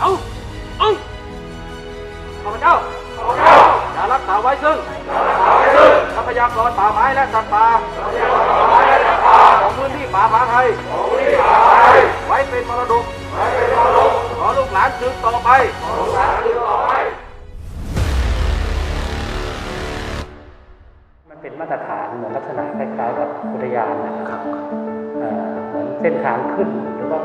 เอาเอาข้าพเจ้าข้าพเจ้าจะรักษาไว้ซึ่งทรัพยากรป่าไม้และสัตว์ป่าของพื้นที่ป่าผาไทย ไว้เป็นมรดกขอลูกหลานสืบต่อไปมันเป็นมาตรฐานเหมือนลักษณะคล้ายๆกับอุทยานนะครับเอ่อเหมือนเส้นทางขึ้นหรือว่า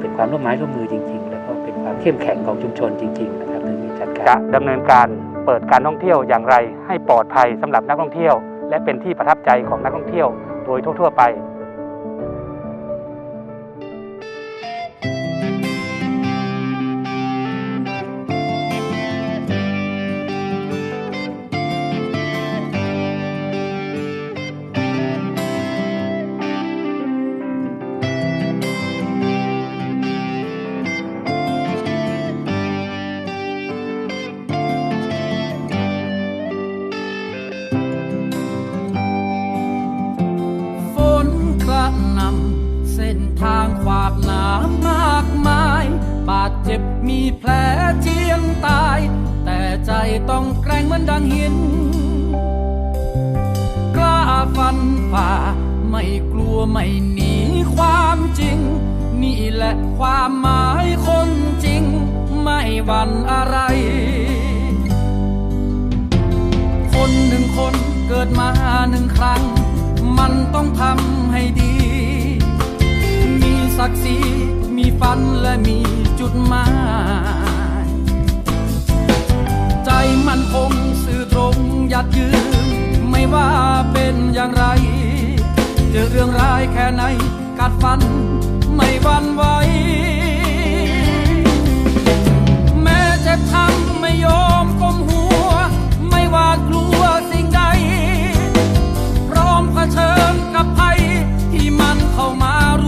เป็นความร่วมไม้ร่วมมือจริงๆแล้ว ก็เป็นความเข้มแข็งของชุมชนจริง ๆ นะครับในการจัดการจะดำเนินการเปิดการท่องเที่ยวอย่างไร ให้ปลอดภัยสำหรับนักท่องเที่ยว และเป็นที่ประทับใจของนักท่องเที่ยวโดยทั่ว ๆ ไป กิดมาหนึ่งครั้ง มันต้องทำให้ดี มีศักดิ์ศรีมีฝันและมีจุดหมาย ใจมันคงสื่อตรงยัดยืน ไม่ว่าเป็นอย่างไร เจอเรื่องร้ายแค่ไหน กัดฟันไม่หวันไหวแม้จ็บช้ำไม่ยอมก้มหัว ไม่หวา ชิญกับภัยที่มันเข้ามารุ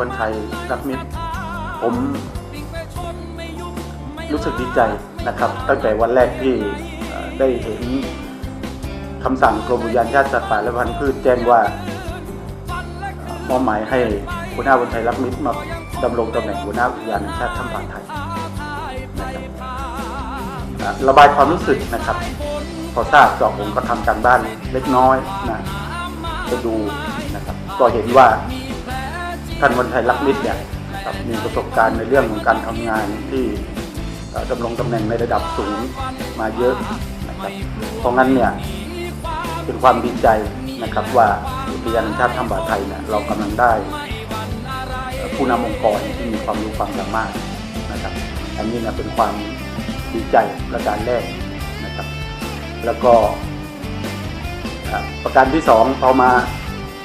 วันชัยรักมิตร ผมรู้สึกดีใจนะครับ ตั้งแต่วันแรกที่ได้เห็นคำสั่งกรมอุทยานชาติสัตว์ป่าและพันธุ์พืชแจ้งว่ามอบหมายให้หัวหน้าวันชัยรักมิตรมาดำรงตำแหน่งหัวหน้าอุทยานชาติถ้ำผาไทยนะครับระบายความรู้สึกนะครับ พอทราบก็ผมก็ทำการบ้านเล็กน้อยนะไปดูนะครับ ก็เห็นว่า ท่านวันชัยรักมิตรเนี่ยครับมีประสบการณ์ในเรื่องของการทำงานที่ดำรงตำแหน่งในระดับสูงมาเยอะนะครับเพราะงั้นเนี่ยเป็นความดีใจนะครับว่าอุทยานแห่งชาติถ้ำบาไทยเนี่ยเรากำลังได้ผู้นำองค์กรที่มีความรู้ความสามารถนะครับอันนี้นะเป็นความดีใจประการแรกนะครับ แล้วก็ประการที่สองพอมา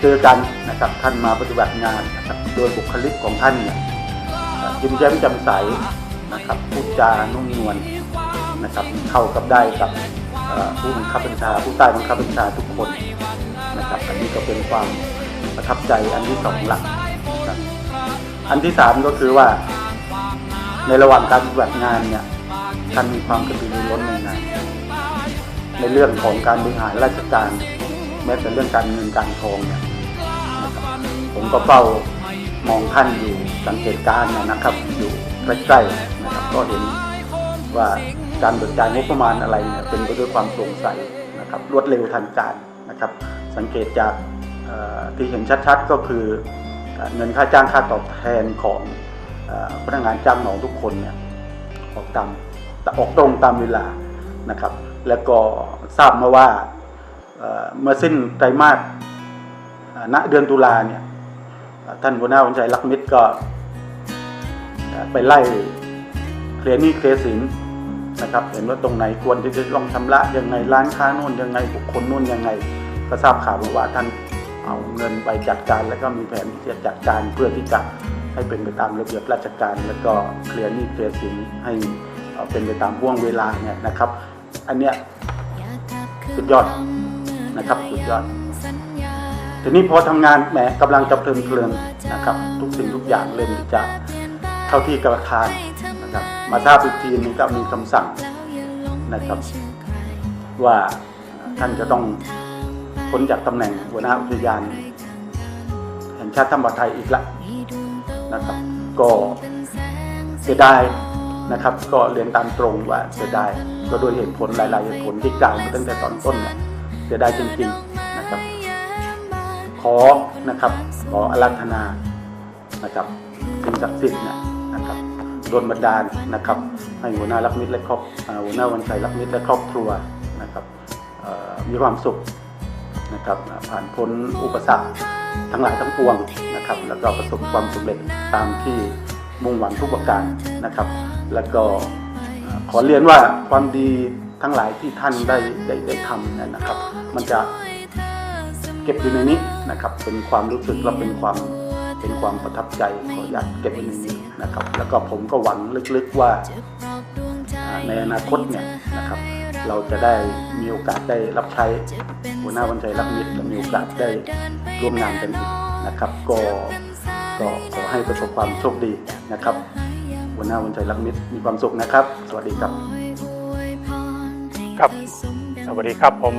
เจอกันนะครับท่านมาปฏิบัติงานนะครับโดยบุคลิกของท่านเนี่ยยิ้มแย้มแจ่มใสนะครับพูดจานุ่มนวลนะครับเข้ากับได้กับผู้บังคับบัญชาผู้ใต้บังคับบัญชาทุกคนนะครับอันนี้ก็เป็นความประทับใจอันที่สองหลักนะครับอันที่สามก็คือว่า ในระหว่างการปฏิบัติงานเนี่ยท่านมีความกระตือรือร้นในงานในเรื่องของการบริหารราชการ แม้แต่เรื่องการเงินการทองเนี่ย ผมก็เฝ้ามองท่านอยู่สังเกตการณ์นะครับ อยู่ใกล้ๆนะครับก็เห็นว่าการเบิกจ่ายงบประมาณอะไรเนี่ยเป็นไปด้วยความโปร่งใสนะครับรวดเร็วทันการนะครับ สังเกตจากที่เห็นชัดๆก็คือเงินค่าจ้างค่าตอบแทนของอพนักงานจ้างเหมาทุกคนเนี่ยออกตามออกตรงตามเวลานะครับ แล้วก็ทราบมาว่าเมื่อสิ้นไตรมาสณเดือนตุลาเนี่ย ท่านหัวหน้าวันชัยรักมิตรก็ ไปไล่เคลียร์หนี้เคลียร์สินนะครับ เห็นว่าตรงไหนควรที่จะต้องชำระยังไงร้านค้าโน่นยังไงบุคคลโน่นยังไง ก็ทราบข่าวมาว่าท่านเอาเงินไปจัดการ แล้วก็มีแผนที่จะจัดการเพื่อที่จะให้เป็นไปตามระเบียบราชการ แล้วก็เคลียร์หนี้เคลียร์สินให้เอ่อเป็นไปตามห่วงเวลาเนี่ยนะครับ อันเนี้ยสุดยอดนะครับสุดยอด ทีนี้พอทำงานแหมกำลังจะเพลินเพลินนะครับ ทุกสิ่งทุกอย่างเริ่มที่จะเข้าที่กระทานนะครับ มาทราบอีกทีนึงก็มีคำสั่งนะครับ ว่าท่านจะต้องพ้นจากตำแหน่งหัวหน้าอุทยานแห่งชาติธรรมไทยอีกละนะครับ ก็เสียดายนะครับ ก็เรียนตามตรงว่าเสียดายก็โดยเหตุผลหลาย ๆ เหตุผลที่กล่าวมาตั้งแต่ตอนต้นเนี่ยเสียดายจริง ๆ ขอนะครับ ขออารัธนานะครับสิ่งศักดิ์สิทธิ์เนยนะครับโดนบันดาลนะครับ ให้หัวหน้ารักมิตรและครอบหัวหน้าวันชัยรักมิตรและครอบครัวนะครับมีความสุขนะครับผ่านพ้นอุปสรรคทั้งหลายทั้งปวงนะครับ แล้วก็ประสบความสำเร็จตามที่มุ่งหวังทุกประการนะครับ แล้วก็ขอเรียนว่าความดีทั้งหลายที่ท่านได้ได้ได้ทำเนยนะครับ มันจะ ก็บอยู่ในนี้นะครับ เป็นความรู้สึกและเป็นความเป็นความประทับใจขออยากเก็บไว้ในนี้นะครับ แล้วก็ผมก็หวังลึกๆว่าในอนาคตเนี่ยนะครับเราจะได้มีโอกาสได้รับใช้หัวหน้าวันชัยรักมิตรและมีโอกาสได้ร่วมงานกันอีกนะครับ ก็ก็ขอให้ประสบความโชคดีนะครับหัวหน้าวันชัยรักมิตรมีความสุขนะครับ สวัสดีครับ ครับ สวัสดีครับผม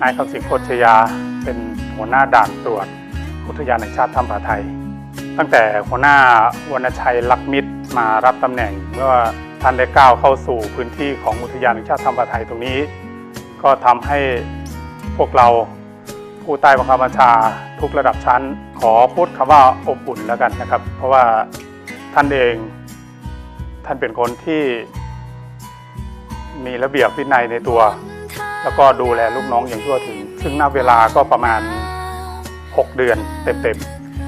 นายคำสิงห์โคชยาเป็นหัวหน้าด่านตรวจอุทยานแห่งชาติถ้ำผาไทย ตั้งแต่หัวหน้าวรรณชัยลักมิตรมารับตำแหน่งเมื่อท่านได้ก้าวเข้าสู่พื้นที่ของอุทยานแห่งชาติถ้ำผาไทยตรงนี้ ก็ทำให้พวกเราผู้ใต้บังคับบัญชาทุกระดับชั้น ขอพูดคำว่าอบอุ่นแล้วกันนะครับ เพราะว่าท่านเองท่านเป็นคนที่มีระเบียบวินัยในตัว แล้วก็ดูแลลูกน้องอย่างทั่วถึง ซึ่งนับเวลาก็ประมาณ 6 เดือนเต็ม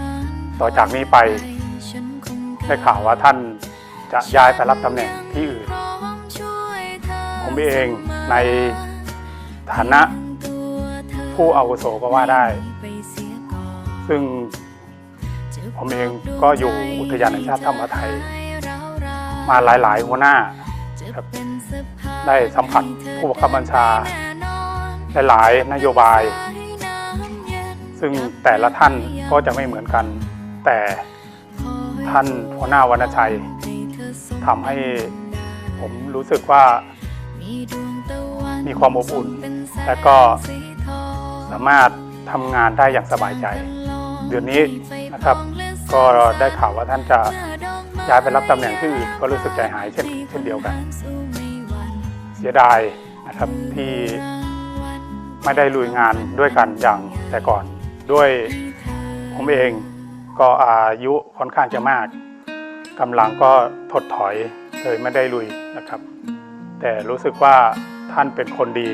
ๆ ต่อจากนี้ไปได้ข่าวว่าท่านจะย้ายไปรับตำแหน่งที่อื่น ผมเองในฐานะผู้อาวุโสก็ว่าได้ ซึ่งผมเองก็อยู่อุทยานแห่งชาติถ้ำผาไทย มาหลายๆหัวหน้า ครับ ได้สัมผัสผู้บังคับบัญชาหลายๆนโยบาย ซึ่งแต่ละท่านก็จะไม่เหมือนกัน แต่ท่านหัวหน้าวรรณชัยทำให้ผมรู้สึกว่ามีความอบอุ่น และก็สามารถทำงานได้อย่างสบายใจ เดือนนี้นะครับ ก็ได้ข่าวว่าท่านจะ ย้ายไปรับตำแหน่งที่อื่นก็รู้สึกใจหายเช่นเช่นเดียวกัน เสียดายนะครับที่ไม่ได้ลุยงานด้วยกันอย่างแต่ก่อน ด้วยผมเองก็อายุค่อนข้างจะมากกำลังก็ถดถอยเลยไม่ได้ลุยนะครับ แต่รู้สึกว่าท่านเป็นคนดี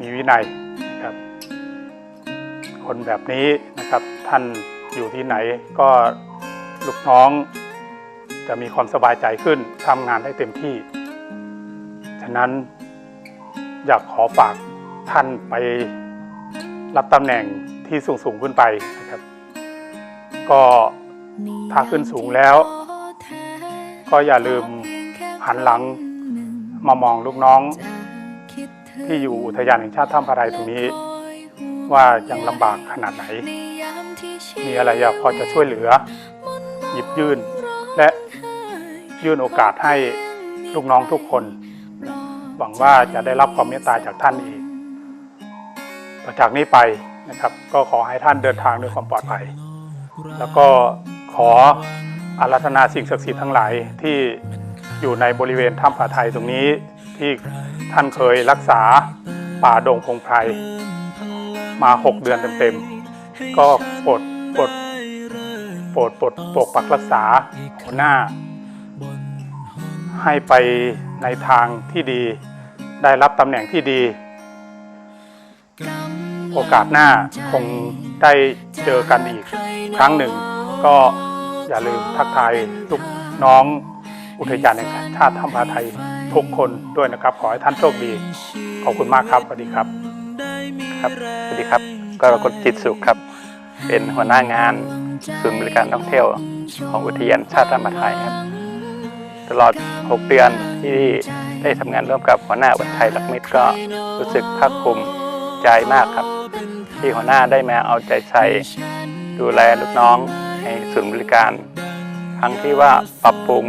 มีวินัยนะครับ คนแบบนี้นะครับท่านอยู่ที่ไหนก็ลูกน้อง จะมีความสบายใจขึ้นทำงานได้เต็มที่ ฉะนั้นอยากขอฝากท่านไปรับตำแหน่งที่สูงสูงขึ้นไปนะครับ ก็ถ้าขึ้นสูงแล้ว ก็อย่าลืมหันหลังมามองลูกน้อง ที่อยู่อุทยานแห่งชาติถ้ำพระไทยตรงนี้ ว่ายังลำบากขนาดไหน มีอะไรอยากพอจะช่วยเหลือ หยิบยื่นและ ยื่นโอกาสให้ลูกน้องทุกคน หวังว่าจะได้รับความเมตตาจากท่านอีกต่อจากนี้ไปนะครับ ก็ขอให้ท่านเดินทางด้วยความปลอดภัย แล้วก็ขออารัธนาสิ่งศักดิ์สิทธิ์ทั้งหลายที่อยู่ในบริเวณถ้ำผาไทยตรงนี้ที่ท่านเคยรักษาป่าดงพงไพรมา 6 เดือนเต็มๆ ก็โปรดโปรดโปรดโปรดปกปักรักษาหัวหน้า ให้ไปในทางที่ดี ได้รับตำแหน่งที่ดี โอกาสหน้าคงได้เจอกันอีกครั้งหนึ่ง ก็อย่าลืมทักทายลูกน้องอุทยานแห่งชาติถ้ำผาไทยทุกคนด้วยนะครับ ขอให้ท่านโชคดี ขอบคุณมากครับสวัสดีครับครับสวัสดีครับก็รกฎจิตสุขครับ เป็นหัวหน้างานศูนย์บริการท่องเที่ยวของอุทยานชาติธรรมไทยครับ ตลอด 6 เดือนที่ได้ทำงานร่วมกับหัวหน้าวันชัยลักมิตรก็รู้สึกภาคภูมิใจมากครับ ที่หัวหน้าได้มาเอาใจใส่ดูแลลูกน้องในศูนย์บริการ ทั้งที่ว่าปรับปรุง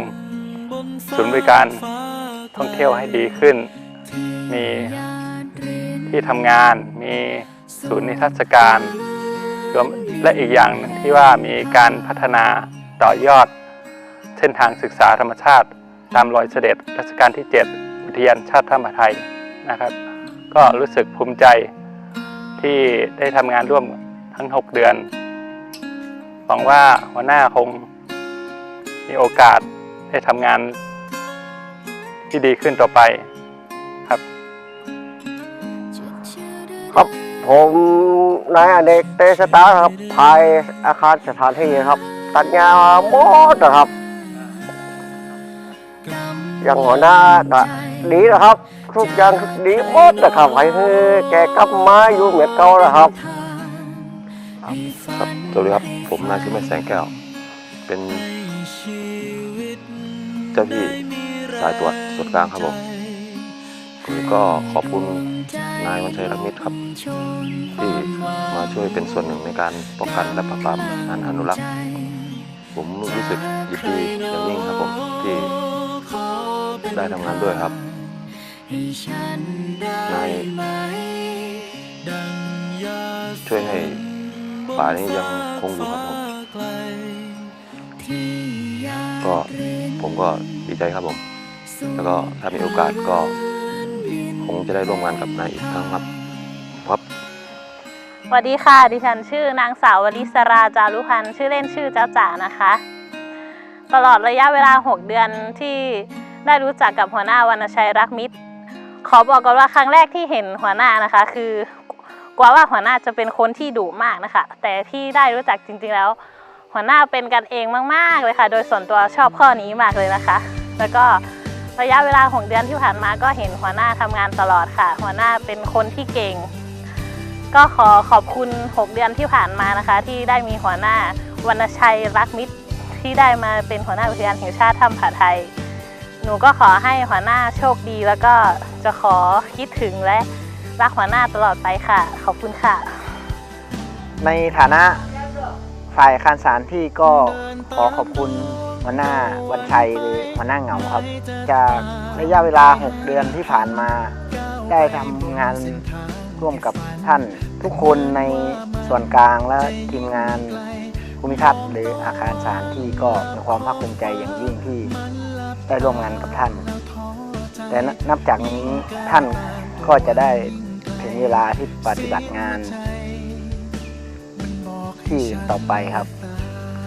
ศูนย์บริการท่องเที่ยวให้ดีขึ้น มีที่ทำงานมีศูนย์นิทรรศการรวมและอีกอย่างหนึ่งที่ว่ามีการพัฒนาต่อยอด เส้นทางศึกษาธรรมชาติ ตามรอยเสด็จรัชกาลที่ 7 อุทยานชาติธรรมไทยนะครับ ก็รู้สึกภูมิใจที่ได้ทำงานร่วมทั้ง 6 เดือนหวังว่าหัวหน้าคงมีโอกาสได้ทำงานที่ดีขึ้นต่อไปครับ ครับผมนายอเนกเตชะตาครับภายอาคารสถานที่ครับ ตัดงาหมดนะครับ อย่างหัวหน้าก็ดีนะครับ ทุกอย่างดีหมดนะครับให้แกกลับมาอยู่เหมือนเก่านะครับ ครับสวัสดีครับ ผมนายชิเมธแสงแก้ว เป็นเจ้าที่สายตรวจส่วนกลางครับผมผมก็ขอบคุณนายวันชัยรักมิตรครับ ที่มาช่วยเป็นส่วนหนึ่งในการป้องกันและปราบปรามงานอนุรักษ์ ผมรู้สึกยินดีอย่างยิ่งครับผมที่ ได้ทำงานด้วยครับนายช่วยให้ป่านี้ยังคงอยู่ครับผมก็ผมก็ดีใจครับผม แล้วก็ถ้ามีโอกาสก็คงจะได้ร่วมงานกับนายอีกครั้งครับครับสวัสดีค่ะ ดิฉันชื่อนางสาววลิศราจารุพันธ์ชื่อเล่นชื่อเจ้าจ๋านะคะ ตลอดระยะเวลา 6 เดือนที่ ได้รู้จักกับหัวหน้าวรรณชัยรักมิตร ขอบอกก่อนว่าครั้งแรกที่เห็นหัวหน้านะคะ คือกว่าว่าหัวหน้าจะเป็นคนที่ดุมากนะคะ แต่ที่ได้รู้จักจริงๆแล้ว หัวหน้าเป็นกันเองมากๆเลยค่ะ โดยส่วนตัวชอบข้อนี้มากเลยนะคะ แล้วก็ระยะเวลา6เดือนที่ผ่านมาก็เห็นหัวหน้าทำงานตลอดค่ะ หัวหน้าเป็นคนที่เก่ง ก็ขอขอบคุณ 6 เดือนที่ผ่านมานะคะ ที่ได้มีหัวหน้าวรรณชัยรักมิตรที่ได้มาเป็นหัวหน้าอุทยานแห่งชาติถ้ำผาไทย หนูก็ขอให้หัวหน้าโชคดี แล้วก็จะขอคิดถึงและรักหัวหน้าตลอดไปค่ะ ขอบคุณค่ะ ในฐานะฝ่ายอาคารสารที่ก็ขอขอบคุณหัวหน้าวันชัยหรือหัวหน้าเหงาครับ จากระยะเวลา 6 เดือนที่ผ่านมา ได้ทำงานร่วมกับท่านทุกคนในส่วนกลางและทีมงานภูมิทัศน์หรืออาคารสารที่ก็มีความภาคภูมิใจอย่างยิ่งที่ ได้ร่วมงานกับท่าน แต่นับจากนี้ท่านก็จะได้ถึงเวลาที่ปฏิบัติงาน ที่ต่อไปครับ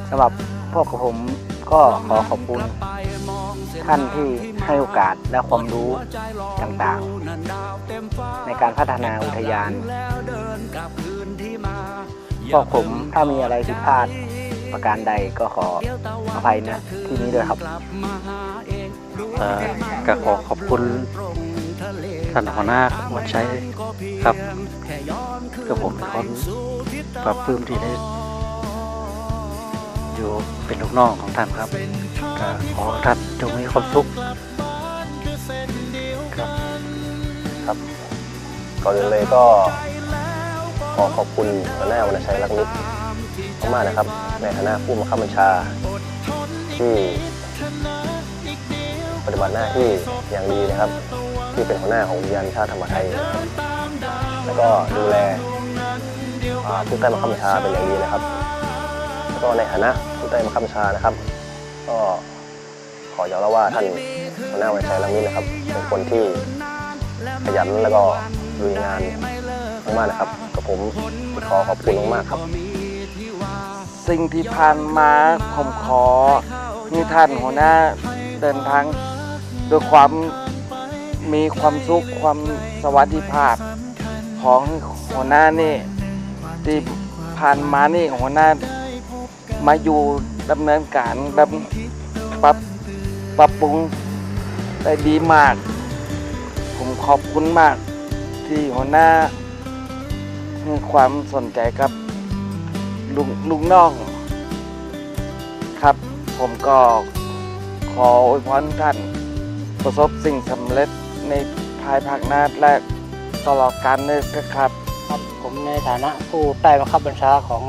สำหรับพวกผมก็ขอขอบคุณท่านที่ให้โอกาสและความรู้ต่างๆ ในการพัฒนาอุทยานพวกผมถ้ามีอะไรผิดพลาด ประการใดก็ขออภัยนะที่นี้ด้วยครับเอ่อก็ขอขอบคุณท่านหัวหน้าวันชัยครับก็ผมเป็นคนปรับปลื้มที่ได้อยู่เป็นลูกน้องของท่านครับก็ขอให้ท่านจงมีความสุขครับก่อนอื่นเลยก็ขอขอบคุณหัวหน้าวรรณชัยรักมิตรมากๆนะครับ ในฐานะผู้บังคับบัญชา ที่ปฏิบัติหน้าที่อย่างดีนะครับ ที่เป็นหัวหน้าของอุทยานชาติธรรมไทย แล้วก็ดูแลผู้ใต้บังคับบัญชาเป็นอย่างดีนะครับ แล้วก็ในฐานะผู้ใต้บังคับบัญชานะครับ ก็ขอยอมรับว่าท่านหัวหน้าวันชัยละมิตรนะครับเป็นคนที่ขยันแล้วก็ลุยงานมากๆนะครับกับผมขอขอบคุณมากๆครับ สิ่งที่ผ่านมาผมขอให้ท่านหัวหน้าเดินทางด้วยความมีความสุขความสวัสดิภาพของหัวหน้านี่ที่ผ่านมานี่หัวหน้ามาอยู่ดำเนินการดำปรับปรับปรุงได้ดีมาก ผมขอบคุณมากที่หัวหน้าให้ความสนใจกับ ลุงลุงน้องครับ ผมก็ขออวยพรท่าน ประสบสิ่งสำเร็จในภายภาคหน้าและตลอดการเลยนะครับครับผมในฐานะผู้ใต้บังคับบัญชาของ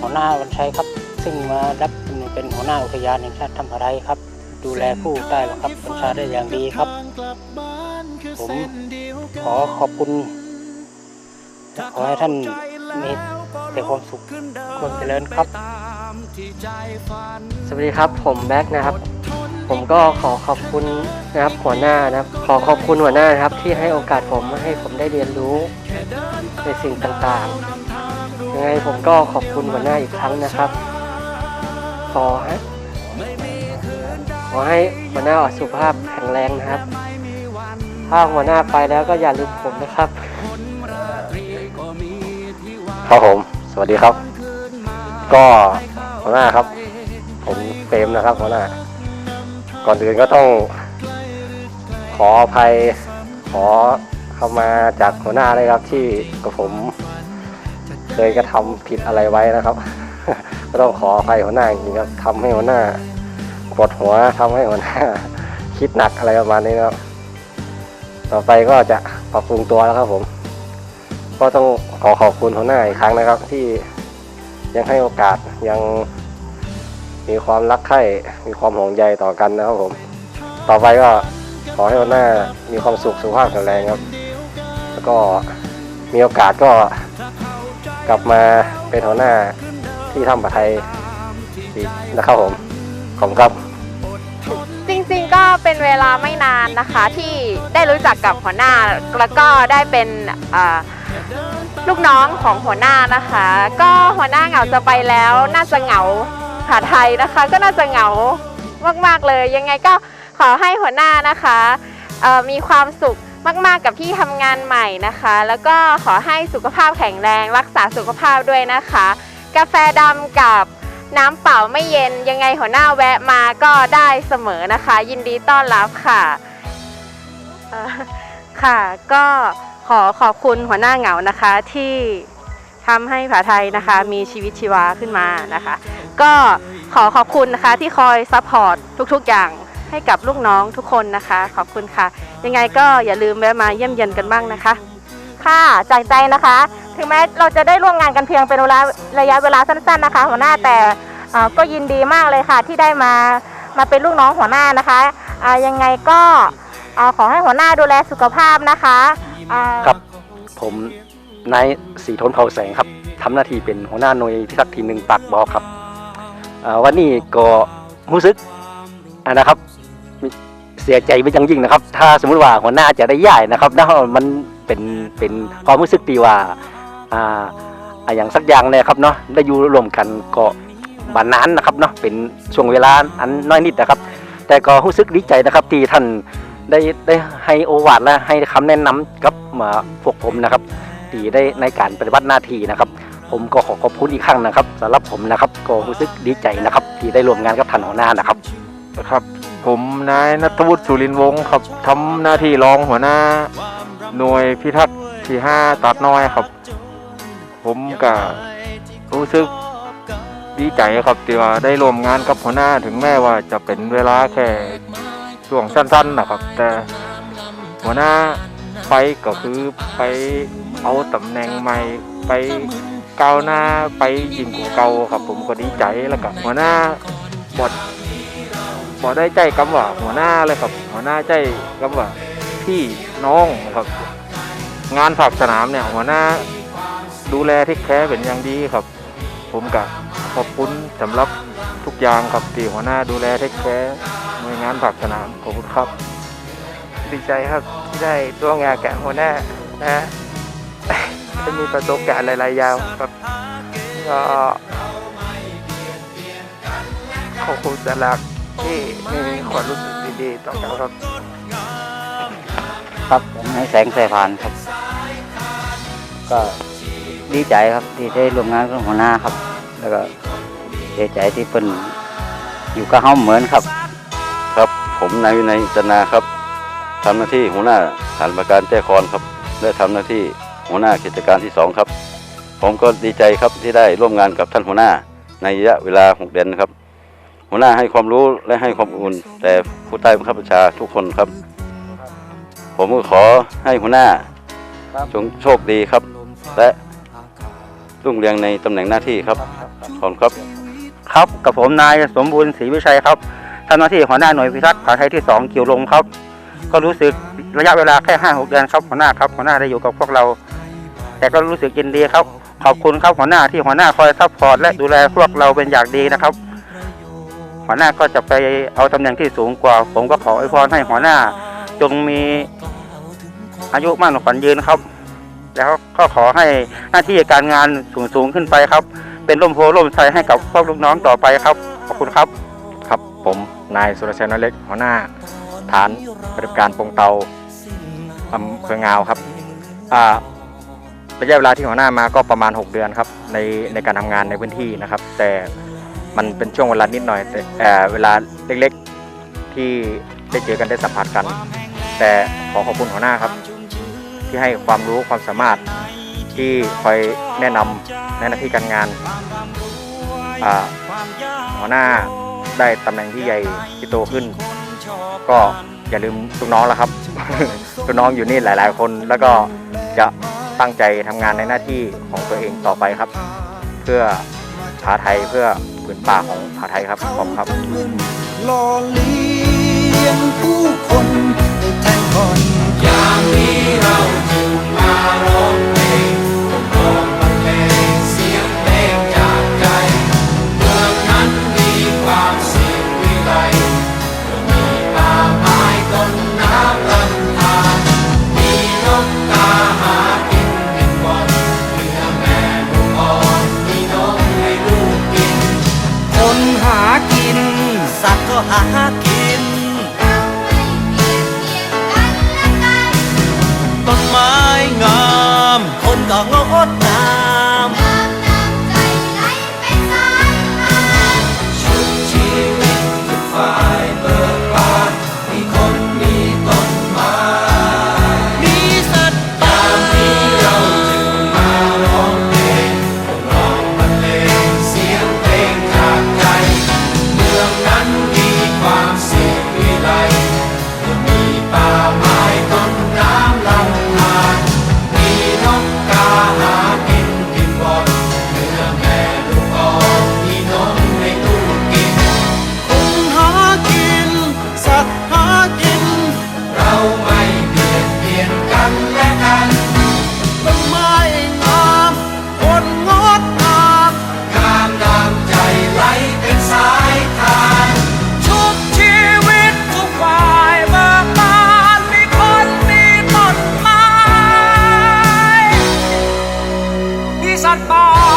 หัวหน้าวันชัยครับ ซึ่งมารับตำแหน่งเป็นหัวหน้าอุทยานแห่งชาติธรรมไรครับ ดูแลผู้ใต้บังคับบัญชาได้อย่างดีครับ ผมขอขอบคุณขอให้ท่านมี แต่ความสุขความเจริญครับ สวัสดีครับ ผมแบ็คนะครับ ผมก็ขอขอบคุณนะครับหัวหน้านะครับ ขอขอบคุณหัวหน้านะครับ ที่ให้โอกาสผมให้ผมได้เรียนรู้ในสิ่งต่างๆยังไงผมก็ขอบคุณหัวหน้าอีกครั้งนะครับ ขอให้ขอให้หัวหน้าสุขภาพแข็งแรงนะครับ ถ้าหัวหน้าไปแล้วก็อย่าลืมผมนะครับ ครับผม สวัสดีครับ ก็หัวหน้าครับ ผมเฟมนะครับหัวหน้า ก่อนอื่นก็ต้อง ขออภัยขอเข้ามาจากหัวหน้าเลยครับที่กับผม เคยกระทำผิดอะไรไว้นะครับ ก็ต้องขออภัยหัวหน้าจริงครับทำให้หัวหน้าปวดหัวทำให้หัวหน้า คิดหนักอะไรประมาณนี้นะครับ ต่อไปก็จะปรับปรุงตัวแล้วครับผม ก็ต้องขอขอบคุณหัวหน้าอีกครั้งนะครับ ที่ยังให้โอกาสยังมีความรักใคร่มีความห่วงใยต่อกันนะครับผม ต่อไปก็ขอให้หัวหน้ามีความสุขสุขภาพแข็งแรงครับ แล้วก็มีโอกาสก็กลับมาเป็นหัวหน้าที่ทำปะไทยอีกนะครับผมขอบคุณครับ จริงๆก็เป็นเวลาไม่นานนะคะที่ได้รู้จักกับหัวหน้าแล้วก็ได้เป็นอ่า ลูกน้องของหัวหน้านะคะ ก็หัวหน้าเหงาจะไปแล้ว น่าจะเหงาหาไทยนะคะ ก็น่าจะเหงามากๆเลย ยังไงก็ขอให้หัวหน้านะคะมีความสุขมาก ๆ กับที่ทำงานใหม่นะคะ แล้วก็ขอให้สุขภาพแข็งแรงรักษาสุขภาพด้วยนะคะ กาแฟดำกับน้ำเปล่าไม่เย็นยังไงหัวหน้าแวะมาก็ได้เสมอนะคะ ยินดีต้อนรับค่ะ ค่ะก็ อขอบคุณหัวหน้าเหงานะคะที่ทำให้ผาไทยนะคะมีชีวิตชีวาขึ้นมานะคะ ก็ขอขอบคุณนะคะที่คอยซัพพอร์ตทุกๆอย่างให้กับลูกน้องทุกคนนะคะ ขอบคุณค่ะ ยังไงก็อย่าลืมแวะมาเยี่ยมเยียนกันบ้างนะคะ ค่ะจากใจนะคะ ถึงแม้เราจะได้ร่วมงานกันเพียงเป็นเวลาระยะเวลาสั้นๆนะคะหัวหน้าแต่เอ่อก็ยินดีมากเลยค่ะ ที่ได้มามาเป็นลูกน้องหัวหน้านะคะอ่ายังไงก็เอ่อขอให้หัวหน้าดูแลสุขภาพนะคะ ครับ ผมนายสีทนเผาแสงครับทำหน้าที่เป็นหัวหน้าหน่วยพิทักษ์ทีมหนึ่งปากบอครับวันนี้ก็รู้สึกนะครับเสียใจไปจังยิ่งนะครับ ถ้าสมมุติว่าหัวหน้าจะได้ย้ายนะครับนะมันเป็นเป็นความรู้สึกตีว่าอ่าอย่างสักอย่างเลยครับเนาะได้อยู่รวมกันก็บานนานนะครับเนาะเป็นช่วงเวลาอันน้อยนิดนะครับ แต่ก็รู้สึกดีใจนะครับที่ท่าน ได้ได้ให้โอวาทและให้คำแนะนำกับมาพวกผมนะครับที่ได้ในการปฏิบัติหน้าที่นะครับ ผมก็ขอขอบคุณอีกครั้งนะครับสำหรับผมนะครับก็รู้สึกดีใจนะครับ ที่ได้ร่วมงานกับท่านหัวหน้านะครับครับผมนายนัทวุฒิสุรินวงศ์ครับทำหน้าที่รองหัวหน้า หน่วยพิทักษ์ที่ห้าตัดน้อยครับ ผมก็รู้สึกดีใจครับที่ว่าได้ร่วมงานกับหัวหน้าถึงแม้ว่าจะเป็นเวลาแค่ ช่วงสั้นๆนะครับ แต่หัวหน้าไปก็คือไปเอาตำแหน่งใหม่ไปก้าวหน้าไปยิ่งกว่าเก่าครับ ผมก็ดีใจแล้วก็หัวหน้าบดบอได้ใจกำว่าหัวหน้าเลยครับ หัวหน้าใจกำว่าพี่น้องครับ งานฝากสนามเนี่ยหัวหน้าดูแลที่แคร์เป็นอย่างดีครับ ผมก็ขอบคุณสำหรับทุกอย่างครับที่หัวหน้าดูแลเทคแคร์ งานงานภาคสนามขอบคุณครับ ดีใจครับที่ได้ร่วมงานกับหัวหน้านะฮะได้มีประสบการณ์หลายๆ ยางครับก็ขอบคุณสลักที่มีความรู้สึกดีๆต่อกันครับ ครับผมให้แสงสายพานครับ ก็ดีใจครับที่ได้ร่วมงานกับหัวหน้าครับ แล้วก็เสียใจที่เพิ่นอยู่กับเฮาเหมือนครับ ผมนายวินัยจนาครับทำหน้าที่หัวหน้าฐานประการแจ้คอนครับและทำหน้าที่หัวหน้ากิจการที่สองครับ ผมก็ดีใจครับที่ได้ร่วมงานกับท่านหัวหน้าในระยะเวลาหกเดือนครับ หัวหน้าให้ความรู้และให้ความอุ่น แต่ผู้ใต้บังคับบัญชาทุกคนครับ ผมก็ขอให้หัวหน้าจงโชคดีครับ และรุ่งเรืองในตำแหน่งหน้าที่ครับขอบคุณครับ ครับกับผมนายสมบูรณ์ศรีวิชัยครับ ทำหน้าที่หัวหน้าหน่วยพิทักษ์ป่าไทยที่ 2 เกี่ยวลมครับ ก็รู้สึกระยะเวลาแค่ห้าหกเดือนครับหัวหน้าครับหัวหน้าได้อยู่กับพวกเรา แต่ก็รู้สึกยินดีครับ ขอบคุณครับหัวหน้าที่หัวหน้าคอยซัพพอร์ตและดูแลพวกเราเป็นอย่างดีนะครับ หัวหน้าก็จะไปเอาตำแหน่งที่สูงกว่า ผมก็ขออวยพรให้หัวหน้า จงมีอายุมั่นขวัญยืนครับ แล้วก็ขอให้หน้าที่การงานสูงสูงขึ้นไปครับ เป็นร่มโพร่มไทรให้กับพวกลูกน้องต่อไปครับ ขอบคุณครับ ผมนายสุรชัยนเล็ก หัวหน้า ฐานปฏิบัติการปงเตาอำเภองาวครับระยะเวลาที่หัวหน้ามาก็ประมาณ 6 เดือนครับในในการทำงานในพื้นที่นะครับ แต่มันเป็นช่วงเวลานิดหน่อยแต่เวลาเล็กๆที่ได้เจอกันได้สัมผัสกัน แต่ขอขอบคุณหัวหน้าครับ ที่ให้ความรู้ความสามารถที่คอยแนะนำในหน้าที่การงานหัวหน้า ได้ตำแหน่งที่ใหญ่ที่โตขึ้น ก็อย่าลืมลูกน้องแล้วครับลูกน้องอยู่นี่หลาย ๆ คนแล้วก็จะตั้งใจทำงานในหน้าที่ของตัวเองต่อไปครับ เพื่อผาไทยเพื่อผืนป่าของผาไทยครับขอบคุณครับ หล่อเลี้ยงผู้คนให้แทงก่อน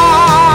heart.